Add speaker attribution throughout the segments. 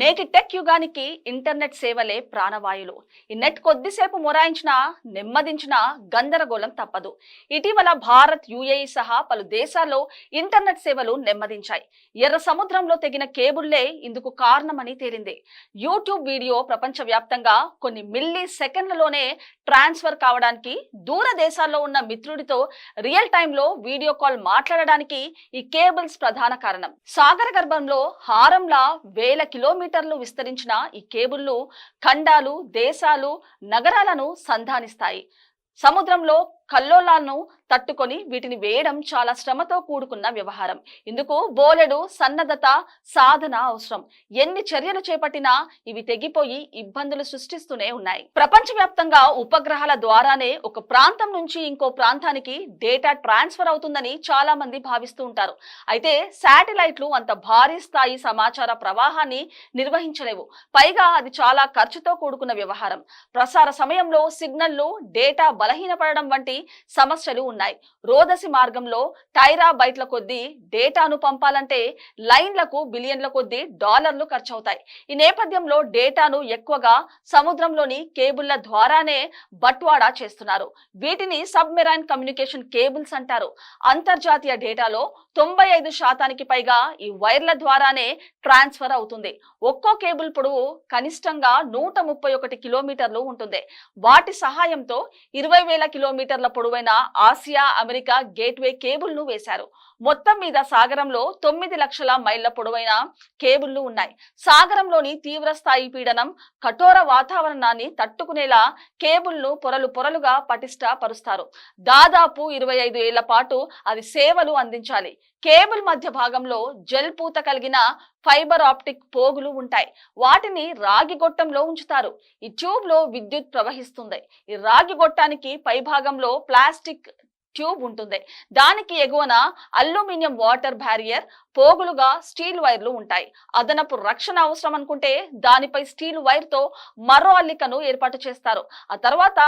Speaker 1: నేటి టెక్ యుగానికి ఇంటర్నెట్ సేవలే ప్రాణవాయులు. ఈ నెట్ కొద్దిసేపు మొరాయించినా నెమ్మదించినా గందరగోళం తప్పదు. ఇటీవల భారత్ యుఏఈ సహా పలు దేశాల్లో ఇంటర్నెట్ సేవలు నెమ్మదించాయి. ఎర్ర సముద్రంలో తెగిన కేబుల్లే ఇందుకు కారణమని తేలింది. యూట్యూబ్ వీడియో ప్రపంచవ్యాప్తంగా కొన్ని మిల్లీ సెకండ్లలోనే ట్రాన్స్ఫర్ కావడానికి దూర దేశాల్లో ఉన్న మిత్రుడితో రియల్ టైంలో వీడియో కాల్ మాట్లాడడానికి ఈ కేబుల్స్ ప్రధాన కారణం. సాగర గర్భంలో హారంలా వేల కిలోమీటర్ కిలోమీటర్లు విస్తరించిన ఈ కేబుల్లు ఖండాలు దేశాలు నగరాలను సంధానిస్తాయి. సముద్రంలో కల్లోలాలను తట్టుకొని వీటిని వేయడం చాలా శ్రమతో కూడుకున్న వ్యవహారం. ఇందుకు బోలెడు సన్నద్ధత సాధన అవసరం. ఎన్ని చర్యలు చేపట్టినా ఇవి తెగిపోయి ఇబ్బందులు సృష్టిస్తూనే ఉన్నాయి. ప్రపంచవ్యాప్తంగా ఉపగ్రహాల ద్వారానే ఒక ప్రాంతం నుంచి ఇంకో ప్రాంతానికి డేటా ట్రాన్స్ఫర్ అవుతుందని చాలా మంది భావిస్తూ ఉంటారు. అయితే శాటిలైట్లు అంత భారీ స్థాయి సమాచార ప్రవాహాన్ని నిర్వహించలేవు. పైగా అది చాలా ఖర్చుతో కూడుకున్న వ్యవహారం. ప్రసార సమయంలో సిగ్నల్లు డేటా బలహీనపడడం వంటి సమస్యలు ఉన్నాయి. రోదసి మార్గంలో టైరా బైట్ల కొద్దీ డేటాను పంపాలంటే లైన్లకు బిలియన్ల కొద్దీ డాలర్లు ఖర్చవుతాయి. ఈ నేపథ్యంలో డేటాను ఎక్కువగా సముద్రంలోని కేబుళ్ళ ద్వారానే బట్వాడా చేస్తున్నారు. వీటిని సబ్మెరైన్ కమ్యూనికేషన్ కేబుల్స్ అంటారు. అంతర్జాతీయ డేటాలో తొంభై ఐదు శాతానికి పైగా ఈ వైర్ల ద్వారానే ట్రాన్స్ఫర్ అవుతుంది. ఒక్కో కేబుల్ పొడవు కనిష్టంగా నూట ముప్పై ఒకటి కిలోమీటర్లు ఉంటుంది. వాటి సహాయంతో ఇరవై వేల కిలోమీటర్ల పొడవైన ఆసియా అమెరికా గేట్వే కేబుల్ను వేశారు. మొత్తం మీద సాగరంలో తొమ్మిది లక్షల మైళ్ళ పొడవైన కేబుల్లు ఉన్నాయి. సాగరంలోని తీవ్ర స్థాయి పీడనం కఠోర వాతావరణాన్ని తట్టుకునేలా కేబుల్ను పొరలు పొరలుగా పటిష్టపరుస్తారు దాదాపు ఇరవై ఐదు ఏళ్ళ పాటు అది సేవలు అందించాలి. కేబుల్ మధ్య భాగంలో జెల్ పూత కలిగిన ఫైబర్ ఆప్టిక్ పోగులు ఉంటాయి. వాటిని రాగి గొట్టంలో ఉంచుతారు. ఈ ట్యూబ్లో విద్యుత్ ప్రవహిస్తుంది. ఈ రాగి గొట్టానికి పై భాగంలో ప్లాస్టిక్ ట్యూబ్ ఉంటుంది. దానికి ఎగువన అల్యూమినియం వాటర్ బ్యారియర్ పోగులుగా స్టీల్ వైర్లు ఉంటాయి. అదనపు రక్షణ అవసరం అనుకుంటే దానిపై స్టీల్ వైర్తో మరో అల్లికను ఏర్పాటు చేస్తారు. ఆ తర్వాత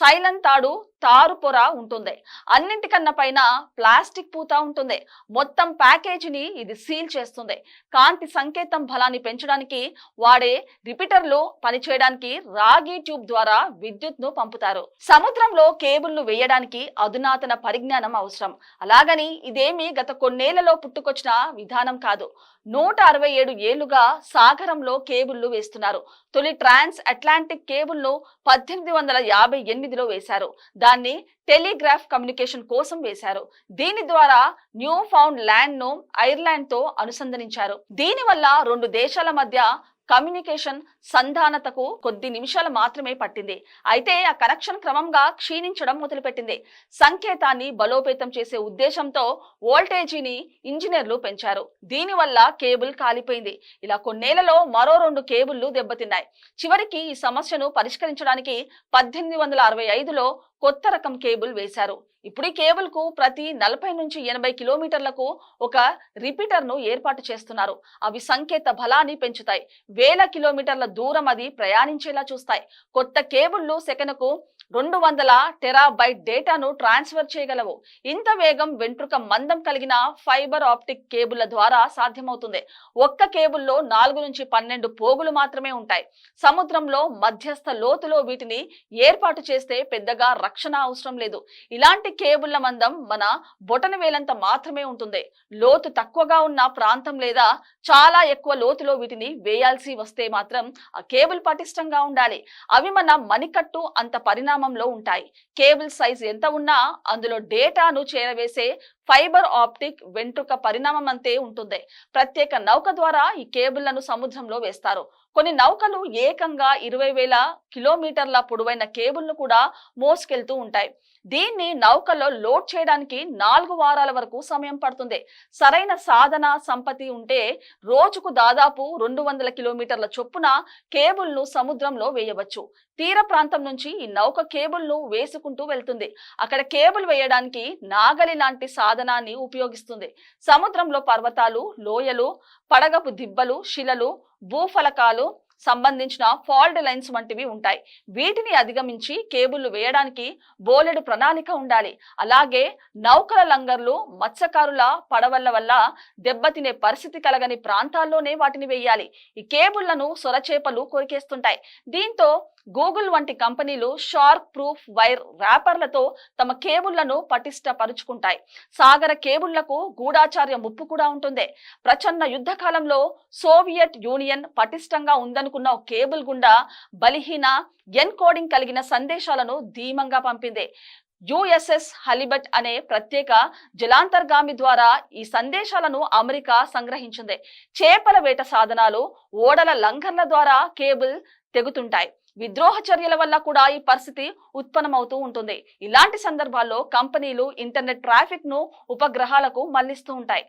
Speaker 1: సైలెంట్ తాడు తారు పొర ఉంటుంది. అన్నింటికన్నా పైన ప్లాస్టిక్ పూత ఉంటుంది. మొత్తం ప్యాకేజీని ఇది సీల్ చేస్తుంది. కాంతి సంకేతం బలాన్ని పెంచడానికి వాడే రిపీటర్లు పనిచేయడానికి రాగి ట్యూబ్ ద్వారా విద్యుత్ను పంపుతారు. సముద్రంలో కేబుల్ను వేయడానికి అధునాతన పరిజ్ఞానం అవసరం. అలాగని ఇదేమి గత కొన్నేళ్ళలో పుట్టుకొచ్చిన విధానం కాదు. నూట అరవై ఏడు ఏళ్ళుగా సాగరంలో కేబుల్లు వేస్తున్నారు. తొలి ట్రాన్స్ అట్లాంటిక్ కేబుల్ను పద్దెనిమిది వందల యాభై ఎనిమిదిలో వేశారు. దాన్ని టెలిగ్రాఫ్ కమ్యూనికేషన్ కోసం వేశారు. దీని ద్వారా న్యూ ఫౌండ్ ల్యాండ్ను ఐర్లాండ్తో అనుసంధానించారు. దీనివల్ల రెండు దేశాల మధ్య కమ్యూనికేషన్ సంధానతకు కొద్ది నిమిషాలు మాత్రమే పట్టింది. అయితే ఆ కనెక్షన్ క్రమంగా క్షీణించడం మొదలుపెట్టింది. సంకేతాన్ని బలోపేతం చేసే ఉద్దేశంతో వోల్టేజీని ఇంజనీర్లు పెంచారు. దీనివల్ల కేబుల్ కాలిపోయింది. ఇలా కొన్నేళ్ళలో మరో రెండు కేబుల్లు దెబ్బతిన్నాయి. చివరికి ఈ సమస్యను పరిష్కరించడానికి పద్దెనిమిది వందల అరవై ఐదులో కొత్త రకం కేబుల్ వేశారు. ఇప్పుడు ఈ కేబుల్కు ప్రతి నలభై నుంచి ఎనభై కిలోమీటర్లకు ఒక రిపీటర్ను ఏర్పాటు చేస్తున్నారు. అవి సంకేత బలాన్ని పెంచుతాయి. వేల కిలోమీటర్ల దూరం అది ప్రయాణించేలా చూస్తాయి. కొత్త కేబుల్లు సెకనుకు రెండు వందల టెరాబైట్ డేటాను ట్రాన్స్ఫర్ చేయగలవు. ఇంత వేగం వెంట్రుక మందం కలిగిన ఫైబర్ ఆప్టిక్ కేబుల్ల ద్వారా సాధ్యమవుతుంది. ఒక్క కేబుల్లో నాలుగు నుంచి పన్నెండు పోగులు మాత్రమే ఉంటాయి. సముద్రంలో మధ్యస్థ లోతులో వీటిని ఏర్పాటు చేస్తే పెద్దగా రక్షణ అవసరం లేదు. ఇలాంటి కేబుల్ల మందం మన బొటన వేలంత మాత్రమే ఉంటుంది. లోతు తక్కువగా ఉన్న ప్రాంతం లేదా చాలా ఎక్కువ లోతులో వీటిని వేయాల్సి వస్తే మాత్రం ఆ కేబుల్ పటిష్టంగా ఉండాలి. అవి మన మణికట్టు అంత పరిణామంలో ఉంటాయి. కేబుల్ సైజ్ ఎంత ఉన్నా అందులో డేటాను చేరవేసే ఫైబర్ ఆప్టిక్ వెంట్రుక పరిణామం అంతే ఉంటుంది. ప్రత్యేక నౌక ద్వారా ఈ కేబుల్లను సముద్రంలో వేస్తారు. కొన్ని నౌకలు ఏకంగా ఇరవై వేల కిలోమీటర్ల పొడవైన కేబుల్ను కూడా మోసుకెళ్తూ ఉంటాయి. దీన్ని నౌకలో లోడ్ చేయడానికి నాలుగు వారాల వరకు సమయం పడుతుంది. సరైన సాధన సంపత్తి ఉంటే రోజుకు దాదాపు రెండు వందల కిలోమీటర్ల చొప్పున కేబుల్ను సముద్రంలో వేయవచ్చు. తీర ప్రాంతం నుంచి ఈ నౌక కేబుల్ను వేసుకుంటూ వెళ్తుంది. అక్కడ కేబుల్ వేయడానికి నాగలి లాంటి సాధనాన్ని ఉపయోగిస్తుంది. సముద్రంలో పర్వతాలు లోయలు పడగపు దిబ్బలు శిలలు భూఫలకాలు సంబంధించిన ఫాల్ట్ లైన్స్ వంటివి ఉంటాయి. వీటిని అధిగమించి కేబుల్లు వేయడానికి బోలెడు ప్రణాళిక ఉండాలి. అలాగే నౌకల లంగర్లు మత్స్యకారుల పడవల వల్ల దెబ్బతినే పరిస్థితి కలగని ప్రాంతాల్లోనే వాటిని వేయాలి. ఈ కేబుళ్ళను సొరచేపలు కొరికేస్తుంటాయి. దీంతో గూగుల్ వంటి కంపెనీలు షార్క్ ప్రూఫ్ వైర్ ర్యాపర్లతో తమ కేబుళ్ళను పటిష్టపరుచుకుంటాయి. సాగర కేబుళ్ళకు గూఢాచార్య ముప్పు కూడా ఉంటుంది. ప్రచన్న యుద్ధకాలంలో సోవియట్ యూనియన్ పటిష్టంగా ఉందనుకున్న కేబుల్ గుండా బలిహీన ఎన్కోడింగ్ కలిగిన సందేశాలను ధీమంగా పంపింది. యుఎస్ఎస్ హలిబట్ అనే ప్రత్యేక జలాంతర్గామి ద్వారా ఈ సందేశాలను అమెరికా సంగ్రహించింది. చేపల వేట సాధనాలు ఓడల లంఘన్ల ద్వారా కేబుల్ తెగుతుంటాయి. విద్రోహ చర్యల వల్ల కూడా ఈ పరిస్థితి ఉత్పన్నమవుతూ ఉంటుంది. ఇలాంటి సందర్భాల్లో కంపెనీలు ఇంటర్నెట్ ట్రాఫిక్ను ఉపగ్రహాలకు మళ్ళిస్తూ ఉంటాయి.